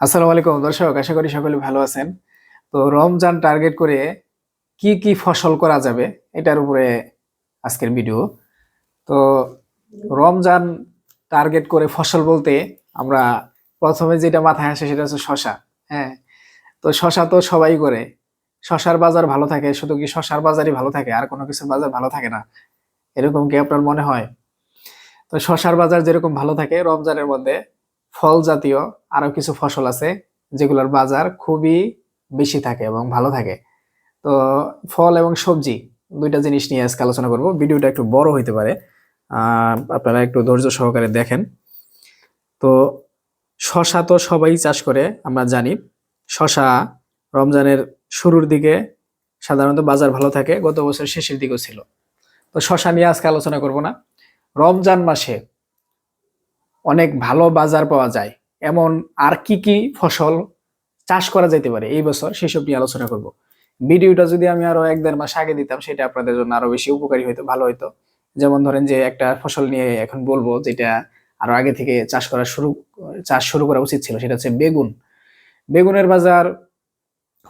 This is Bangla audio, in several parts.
আসসালামু আলাইকুম। দর্শক, আশা করি সকলে ভালো আছেন। তো রমজান টার্গেট করে কি কি ফসল করা যাবে, এটার উপরে আজকের ভিডিও। তো রমজান টার্গেট করে ফসল বলতে আমরা প্রথমে যেটা মাথায় আসে সেটা হচ্ছে শশা হ্যাঁ? তো শশা তো সবাই করে। শশার বাজার ভালো থাকে, শুধু কি শশার বাজারই ভালো থাকে? আর কোনো কিছুর বাজার ভালো থাকে না। এরকম কি আপনার মনে হয়? তো শশার বাজার যেরকম ভালো থাকে রমজানের মধ্যে ফল জাতীয় আরও কিছু ফসল আছে, যেগুলোর বাজার খুবই বেশি থাকে এবং ভালো থাকে। তো ফল এবং সবজি দুইটা জিনিস নিয়ে আজকে আলোচনা করব। ভিডিওটা একটু বড় হইতে পারে আপনারা একটু ধৈর্য সহকারে দেখেন। তো শশা তো সবাই চাষ করে, আমরা জানি। শশা রমজানের শুরুর দিকে সাধারণত বাজার ভালো থাকে, গত বছর শেষের দিকেও ছিল। তো শশা নিয়ে আজকে আলোচনা করব না। রমজান মাসে অনেক ভালো বাজার পাওয়া যায়। এমন আর কি কি ফসল চাষ করা যেতে পারে এই বছর সেসব নিয়ে আলোচনা করব। ভিডিওটা যদি আমি আরও এক দেড় মাস আগে দিতাম, সেটা আপনাদের জন্য আরও বেশি উপকারী হইতো, ভালো হইতো। যেমন ধরেন যে একটা ফসল নিয়ে এখন বলব, যেটা আরও আগে থেকে চাষ করা শুরু, চাষ শুরু করা উচিত ছিল, সেটা হচ্ছে বেগুন। বেগুনের বাজার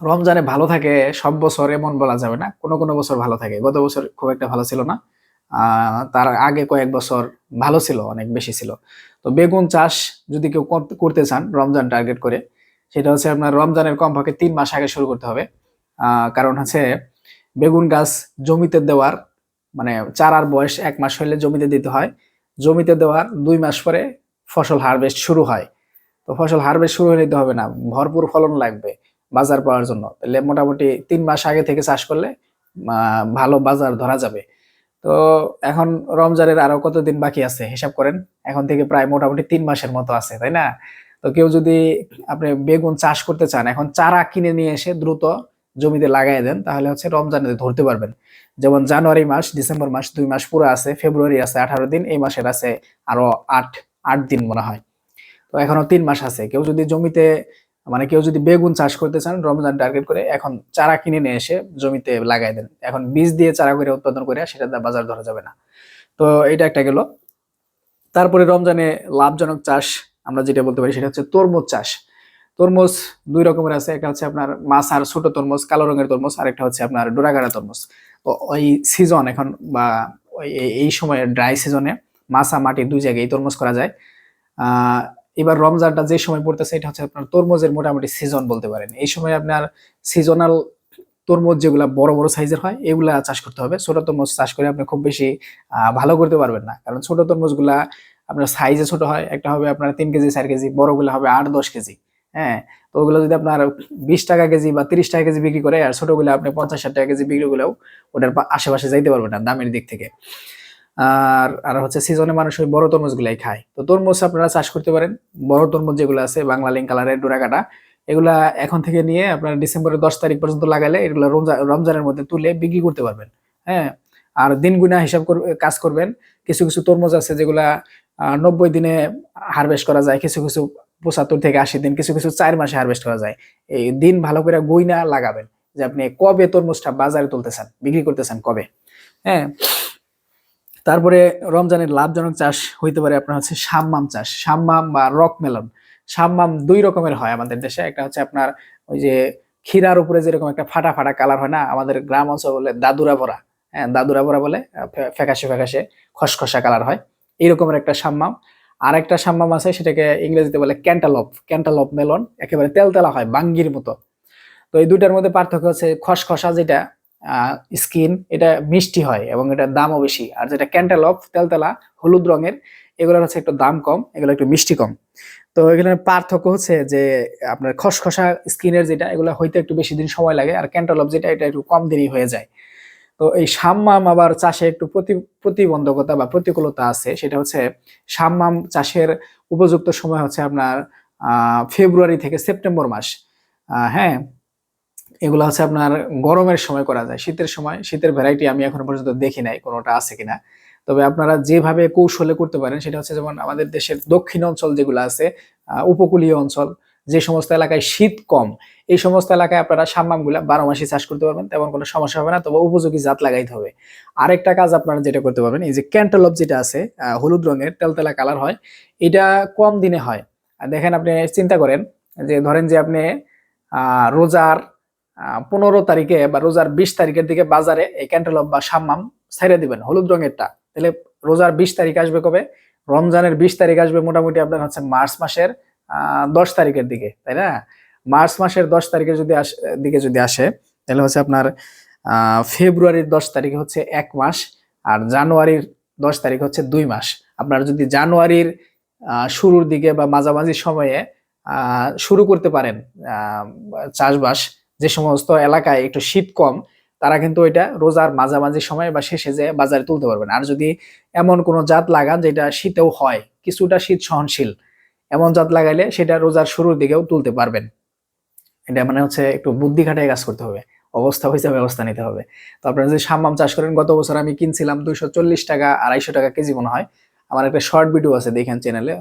রমজানে ভালো থাকে, সব বছর এমন বলা যাবে না, কোনো কোনো বছর ভালো থাকে। গত বছর খুব একটা ভালো ছিল না। তার আগে কয়েক বছর ভালো ছিল, অনেক বেশি ছিল। তো বেগুন চাষ যদি কেউ করতে চান রমজান টার্গেট করে, সেটা হচ্ছে আপনার রমজানের কমপক্ষে তিন মাস আগে শুরু করতে হবে। কারণ হচ্ছে বেগুন গাছ জমিতে দেওয়ার মানে চারার বয়স এক মাস হলে জমিতে দিতে হয়। জমিতে দেওয়ার দুই মাস পরে ফসল হারভেস্ট শুরু হয়। তো ফসল হারভেস্ট শুরু হয়ে নিতে হবে না, ভরপুর ফলন লাগবে বাজার পাওয়ার জন্য। তাহলে মোটামুটি তিন মাস আগে থেকে চাষ করলে ভালো বাজার ধরা যাবে। তো এখন রমজানের আরও কতদিন বাকি আছে, হিসাব করেন? এখন থেকে প্রায় মোটামুটি তিন মাসের মতো আছে, তাই না? তো কেউ যদি আপনি বেগুন চাষ করতে চান, এখন চারা কিনে নিয়ে এসে দ্রুত জমিতে লাগাই দেন, তাহলে হচ্ছে রমজানে ধরতে পারবেন। যেমন জানুয়ারি মাস, ডিসেম্বর মাস দুই মাস পুরো আছে, ফেব্রুয়ারি আছে আঠারো দিন, এই মাসের আছে আরও আট আট দিন মনে হয়। তো এখনও তিন মাস আছে। কেউ যদি জমিতে মানে কেউ যদি বেগুন চাষ করতে চান, রমজান টার্গেট করে এখন চারা কিনে নিয়ে এসে জমিতে লাগাই দেন। এখন বীজ দিয়ে চারা করে উৎপাদন করে সেটা বাজার ধরা যাবে না। তো এটা একটা গেল। তারপরে রমজানে লাভজনক চাষ আমরা যেটা বলতে পারি সেটা হচ্ছে তরমুজ চাষ। তরমুজ দুই রকমের আছে, একটা হচ্ছে আপনার মাছ আর ছোট তরমুজ, কালো রঙের তরমুজ, আর একটা হচ্ছে আপনার ডোরাগাড়া তরমুজ। তো ওই সিজন এখন বা এই- সময়ে ড্রাই সিজনে মাছা মাটি দুই জায়গায় তরমুজ করা যায়। এবার রমজানটা যে সময় পড়তেছে, এটা হচ্ছে আপনার তরমুজের মোটামুটি সিজন বলতে পারেন। এই সময় আপনার সিজনাল তরমুজ যেগুলা বড় বড় সাইজের হয়, এগুলা চাষ করতে হবে। ছোট তরমুজ চাষ করে আপনি খুব বেশি ভালো করতে পারবেন না। কারণ ছোট তরমুজগুলা আপনার সাইজে ছোট হয়, একটা হবে আপনার তিন কেজি, চার কেজি, বড়গুলো হবে আট, দশ কেজি। হ্যাঁ তো ওগুলো যদি আপনার বিশ টাকা কেজি বা তিরিশ টাকা কেজি বিক্রি করে, আর ছোটগুলো আপনি পঞ্চাশ, ষাট টাকা কেজি বিক্রি করলেও ওটার আশেপাশে যাইতে পারবেন না, দামের দিক থেকে। আর আর হচ্ছে সিজনে মানুষ ওই বড় তরমুজ গুলাই খায়। তো তরমুজ আপনারা চাষ করতে পারেন। বড় তরমুজ যেগুলো আছে, বাংলা লিঙ্ক কালারের ডোরাকাটা এগুলা এখন থেকে নিয়ে আপনার ডিসেম্বরের দশ তারিখ পর্যন্ত লাগালে এগুলো রমজান রমজানের মধ্যে তুলে বিক্রি করতে পারবেন। হ্যাঁ? আর দিন গুনা হিসাব কাজ করবেন। কিছু কিছু তরমুজ আছে যেগুলা নব্বই দিনে হারভেস্ট করা যায়, কিছু কিছু পঁচাত্তর থেকে আশি দিন, কিছু কিছু চার মাসে হারভেস্ট করা যায়। এই দিন ভালো করে গইনা লাগাবেন যে আপনি কবে তরমুজটা বাজারে তুলতেছেন, বিক্রি করতেছেন কবে? হ্যাঁ? তারপরে রমজানের লাভজনক চাষ হইতে পারে আপনার হচ্ছে সাম্মাম চাষ, সাম্মাম বা রক মেলন। সাম্মাম দুই রকমের হয় আমাদের দেশে। একটা হচ্ছে আপনার ওই যে ক্ষীরার উপরে যেরকম একটা ফাটা ফাটা কালার হয় না, আমাদের গ্রাম অঞ্চল বলে দাদুরা ভরা হ্যাঁ দাদুরা ভরা বলে ফ্যাকাশে ফ্যাকাশে খসখসা কালার হয়। এই রকমের একটা সাম্মাম। আর একটা সাম্মাম আছে, সেটাকে ইংরেজিতে বলে ক্যান্টালপ। ক্যান্টালপ মেলন, একেবারে তেলতেলা হয়, বাঙ্গির মতো। তো এই দুইটার মধ্যে পার্থক্য হচ্ছে খসখসা যেটা স্কিন, এটা মিষ্টি হয় এবং এটার দামও বেশি। আর যেটা ক্যান্টালপ তেলতেলা, হলুদ রঙের, এগুলোর হচ্ছে একটু দাম কম, এগুলো একটু মিষ্টি কম। তো এখানে পার্থক্য হচ্ছে যে, আপনার খসখসা স্কিনের যেটা, এগুলো হইতে একটু বেশি দিন সময় লাগে, আর ক্যান্টালপ যেটা, এটা একটু কম দিনই হয়ে যায়। তো এই সাম্মাম আবার চাষে একটু প্রতি, প্রতিবন্ধকতা বা প্রতিকূলতা আছে, সেটা হচ্ছে সাম্মাম চাষের উপযুক্ত সময় হচ্ছে আপনার ফেব্রুয়ারি থেকে সেপ্টেম্বর মাস। হ্যাঁ? এগুলো হচ্ছে আপনার গরমের সময় করা যায়, শীতের সময়, শীতের ভ্যারাইটি আমি এখনও পর্যন্ত দেখি নাই কোনোটা আছে কিনা। তবে আপনারা যেভাবে কৌশলে করতে পারেন, সেটা হচ্ছে যেমন আমাদের দেশের দক্ষিণ অঞ্চল যেগুলো আছে উপকূলীয় অঞ্চল, যে সমস্ত এলাকায় শীত কম, এই সমস্ত এলাকায় আপনারা সাম্মামগুলা বারো মাসে চাষ করতে পারবেন, তেমন কোনো সমস্যা হবে না, তবে উপযোগী জাত লাগাইতে হবে। আরেকটা কাজ আপনারা যেটা করতে পারবেন, এই যে ক্যান্টালপ যেটা আছে হলুদ রঙের, তেলতেলা কালার হয়, এটা কম দিনে হয়। দেখেন আপনি চিন্তা করেন যে ধরেন যে আপনি রোজার পনেরো তারিখে বা রোজার বিশ তারিখের দিকে বাজারে এই ক্যান্টালপ বা সাম্মাম ছাইড়ে দিবেন, হলুদ রঙেরটা তাহলে রোজার বিশ তারিখ আসবে কবে? রমজানের বিশ তারিখ আসবে মোটামুটি আপনার হচ্ছে মার্চ মাসের দশ তারিখের দিকে, তাই না? মার্চ মাসের দশ তারিখে যদি আস, দিকে যদি আসে, তাহলে হচ্ছে আপনার ফেব্রুয়ারির দশ তারিখে হচ্ছে এক মাস আর জানুয়ারির দশ তারিখ হচ্ছে দুই মাস। আপনার যদি জানুয়ারির শুরুর দিকে বা মাঝামাঝি সময়ে শুরু করতে পারেন চাষবাস যে সমস্ত এলাকায় একটু শীত কম, তারা কিন্তু এটা রোজার মাঝামাঝি সময় বা শেষে যে বাজারে তুলতে পারবেন। আর যদি এমন কোনো জাত লাগান যেটা শীতেও হয়, কিছুটা শীত সহনশীল, এমন জাত লাগাইলে সেটা রোজার শুরুর দিকেও তুলতে পারবেন। এটা মানে হচ্ছে একটু বুদ্ধি খাটায় কাজ করতে হবে, অবস্থা হয়েছে ব্যবস্থা নিতে হবে। তো আপনারা যদি সাম্মাম চাষ করেন, গত বছর আমি কিনছিলাম দুইশো চল্লিশ টাকা, আড়াইশো টাকা কেজি মনে হয়। আমার একটা শর্ট ভিডিও আছে, দেখেন চ্যানেলে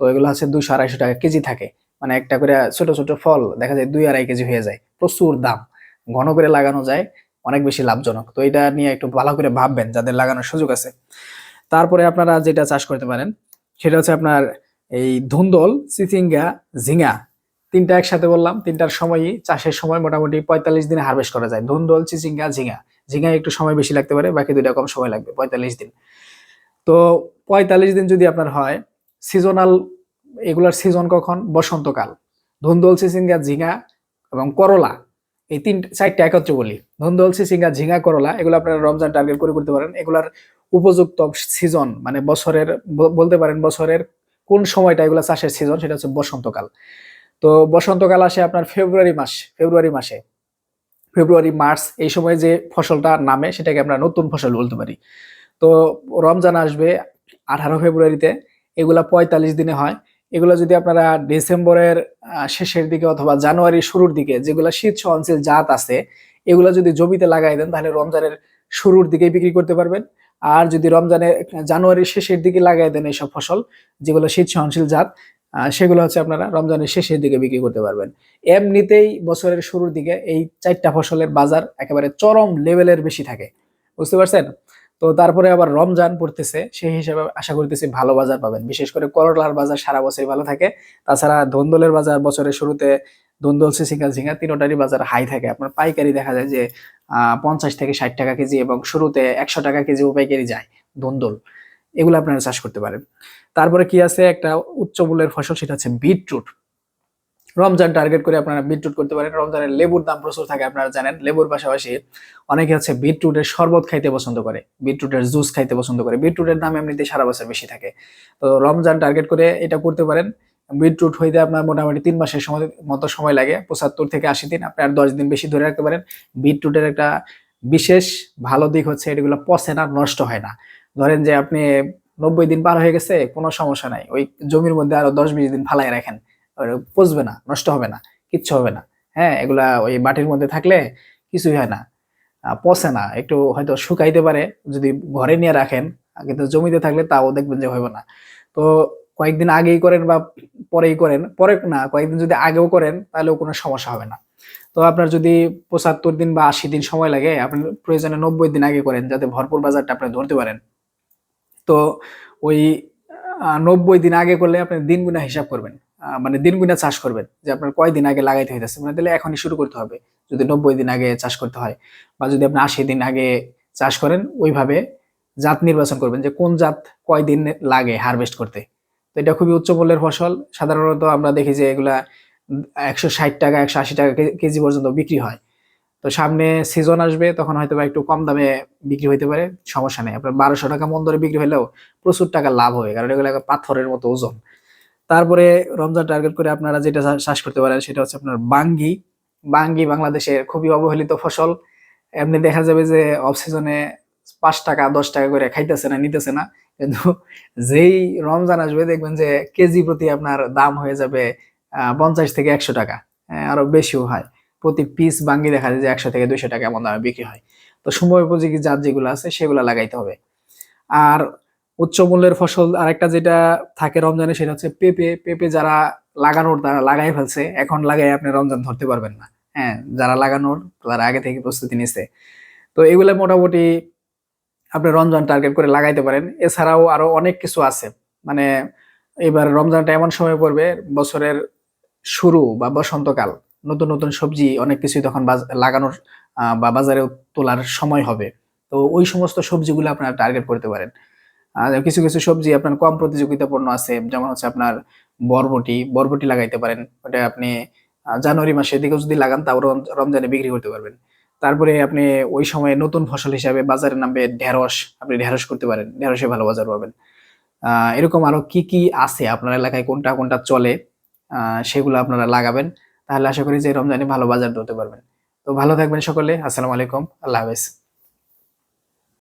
তো এগুলো হচ্ছে দুইশো আড়াইশো টাকা কেজি থাকে। মানে একটা করে ছোট ছোট ফল দেখা যায় দুই আড়াই কেজি হয়ে যায়। প্রচুর দাম। ঘন করে লাগানো যায়, অনেক বেশি লাভজনক। তো এটা নিয়ে একটু ভালো করে ভাববেন, যাদের লাগানোর সুযোগ আছে। তারপরে আপনারা যেটা চাষ করতে পারেন, সেটা হচ্ছে আপনার এই ধুন্দল চিচিঙ্গা ঝিঙা, তিনটা একসাথে বললাম, তিনটার সময়ই চাষের সময় মোটামুটি পঁয়তাল্লিশ দিনে হারভেস্ট করা যায়। ধুন্দল চিচিঙ্গা ঝিঙা। ঝিঙা একটু সময় বেশি লাগতে পারে, বাকি দুইটা কম সময় লাগবে, পঁয়তাল্লিশ দিন। তো পঁয়তাল্লিশ দিন যদি আপনার হয় সিজনাল এগুলার সিজন কখন? বসন্তকাল। ধুন্দল চিচিঙ্গা ঝিঙা এবং করলা। এই তিন, চারটা একত্রে বলি। ধুন্দল চিচিঙ্গা ঝিঙা, করলা, এগুলো আপনারা রমজান টার্গেট করে করতে পারেন। এগুলার উপযুক্ত সিজন মানে বছরের বলতে পারেন বছরের কোন সময়টা এগুলা চাষের সিজন সেটা হচ্ছে বসন্তকাল। তো বসন্তকাল আসে আপনার ফেব্রুয়ারি মাস, ফেব্রুয়ারি মাসে। ফেব্রুয়ারি, মার্চ, এই সময় যে ফসলটা নামে, সেটাকে আমরা নতুন ফসল বলতে পারি। তো রমজান আসবে আঠারো ফেব্রুয়ারিতে, এগুলা পঁয়তাল্লিশ দিনে হয়। এগুলো যদি আপনারা ডিসেম্বরের শেষের দিকে অথবা জানুয়ারির শুরুর দিকে যেগুলো শীত সহনশীল জাত আছে, এগুলো যদি জমিতে লাগাই দেন, তাহলে রমজানের শুরুর দিকে বিক্রি করতে পারবেন। আর যদি রমজানের জানুয়ারির শেষের দিকে লাগাই দেন এইসব ফসল, যেগুলো শীত সহনশীল জাত সেগুলো হচ্ছে আপনারা রমজানের শেষের দিকে বিক্রি করতে পারবেন। এমনিতেই বছরের শুরুর দিকে এই চারটা ফসলের বাজার একেবারে চরম লেভেলের বেশি থাকে। বুঝতে পারছেন? তো তারপরে আবার রমজান পড়তেছে, সেই হিসাবে আশা করতেছি ভালো বাজার পাবেন। বিশেষ করে করলার বাজার সারা বছরই ভালো থাকে। তাছাড়া ধন্দলের বাজার বছরের শুরুতে ধন্দল সিসিঙ্গা ঝিঙ্গা তিনোটারই বাজার হাই থাকে। আপনার পাইকারি দেখা যায় যে পঞ্চাশ থেকে ষাট টাকা কেজি এবং শুরুতে একশো টাকা কেজি পাইকারি যায় ধন্দল। এগুলো আপনারা চাষ করতে পারেন। তারপরে কি আছে? একটা উচ্চ মূল্যের ফসল, সেটা হচ্ছে বিটরুট। রমজান টার্গেট করে আপনারা বিটরুট করতে পারেন। রমজানের লেবুর দাম প্রচুর থাকে, আপনারা জানেন। লেবুর পাশাপাশি অনেকে হচ্ছে বিটরুটের শরবত খাইতে পছন্দ করে, বিটরুটের জুস খাইতে পছন্দ করে। বিটরুটের দাম এমনিতে সারা বছর বেশি থাকে। তো রমজান টার্গেট করে এটা করতে পারেন। বিটরুট হইতে আপনার মোটামুটি তিন মাসের সময়, মতো সময় লাগে। পঁচাত্তর থেকে আশি দিন আপনি আর দশ দিন বেশি ধরে রাখতে পারেন। বিটরুটের একটা বিশেষ ভালো দিক হচ্ছে এগুলো পচে না, নষ্ট হয় না। ধরেন যে আপনি নব্বই দিন পার হয়ে গেছে, কোনো সমস্যা নাই। ওই জমির মধ্যে আরও দশ বিশ দিন ফালাই রাখেন। পচবে না, নষ্ট হবে না, কিচ্ছু হবে না। হ্যাঁ এগুলা ওই বাটির মধ্যে থাকলে কিছুই হয় না। পচে না, একটু হয়তো শুকাইতে পারে, যদি ঘরে নিয়ে রাখেন, কিন্তু জমিতে থাকলে তাও দেখবেন যে হবে না। তো কয়েকদিন আগেই করেন বা পরেই করেন, পরে না, কয়েকদিন যদি আগেও করেন, তাহলেও কোনো সমস্যা হবে না। তো আপনার যদি পঁচাত্তর দিন বা আশি দিন সময় লাগে আপনি প্রয়োজনে নব্বই দিন আগে করেন, যাতে ভরপুর বাজারটা আপনি ধরতে পারেন। তো ওই নব্বই দিন আগে করলে আপনি দিন গুণা হিসাব করবেন। মানে দিন গুণা চাষ করবেন, যে আপনার কয় দিন আগে লাগাইতে হইতেছে মানে তাহলে এখনই শুরু করতে হবে, যদি নব্বই দিন আগে চাষ করতে হয়, বা যদি আপনি আশি দিন আগে চাষ করেন, ওইভাবে জাত নির্বাচন করবেন, যে কোন জাত কয় দিন লাগে হারভেস্ট করতে। তো এটা খুবই উচ্চ মূল্যের ফসল, সাধারণত আমরা দেখি যে এগুলা একশো ষাট টাকা, একশো আশি টাকা কেজি পর্যন্ত বিক্রি হয়। তো সামনে সিজন আসবে, তখন হয়তো বা একটু কম দামে বিক্রি হইতে পারে, সমস্যা নেই। আপনার বারোশো টাকা মন দরে বিক্রি হলেও প্রচুর টাকা লাভ হবে, কারণ এগুলো পাথরের মতো ওজন। তারপরে রমজান টার্গেট করে আপনারা যেটা চাষ করতে পারেন সেটা হচ্ছে আপনার বাঙ্গি। বাঙ্গি বাংলাদেশের খুবই অবহেলিত ফসল। এমনি দেখা যাবে যে অফ সিজনে পাঁচ টাকা দশ টাকা করে খাইতেছে না নিতেছে না। কিন্তু যেই রমজান আসবে দেখবেন যে কেজি প্রতি আপনার দাম হয়ে যাবে পঞ্চাশ থেকে একশো টাকা। হ্যাঁ, আরও বেশিও হয়। প্রতি পিস বাঙ্গি দেখা যায় যে একশো থেকে দুইশো টাকা এমন দামে বিক্রি হয়। তো সময় উপযোগী জাত যেগুলো আছে সেগুলো লাগাইতে হবে। আর উচ্চ মূল্যের ফসল আরেকটা যেটা থাকে রমজানে সেটা হচ্ছে পেঁপে পেঁপে যারা লাগানোর তারা লাগাই ফেলছে, এখন লাগাই আপনি রমজান ধরতে পারবেন না। হ্যাঁ যারা লাগানোর তারা আগে থেকে প্রস্তুতি নিচ্ছে তো এগুলো মোটামুটি আপনি রমজান টার্গেট করে লাগাইতে পারেন। এছাড়াও আরও অনেক কিছু আছে। মানে এবার রমজানটা এমন সময় পড়বে, বছরের শুরু বা বসন্তকাল। নতুন নতুন সবজি, অনেক কিছুই তখন লাগানোর বা বাজারে তোলার সময় হবে। তো ওই সমস্ত সবজিগুলো আপনারা টার্গেট করতে পারেন। কিছু কিছু সবজি আপনার কম প্রতিযোগিতাপূর্ণ আছে, যেমন হচ্ছে আপনার বরবটি বরবটি লাগাইতে পারেন। ওটা আপনি জানুয়ারি মাসের দিকে যদি লাগান, তাও রমজানে বিক্রি করতে পারবেন। তারপরে আপনি ওই সময়ে নতুন ফসল হিসাবে বাজারে নামবে ঢেঁড়স, আপনি ঢেঁড়স করতে পারেন, ঢেঁড়সে ভালো বাজার পাবেন। এরকম আরও কি কি আছে আপনার এলাকায়, কোনটা কোনটা চলে সেগুলো আপনারা লাগাবেন। তাহলে আশা করি যে রমজানে ভালো বাজার ধরতে পারবেন। তো ভালো থাকবেন সকলে, আসসালামু আলাইকুম, আল্লাহ হাফেজ।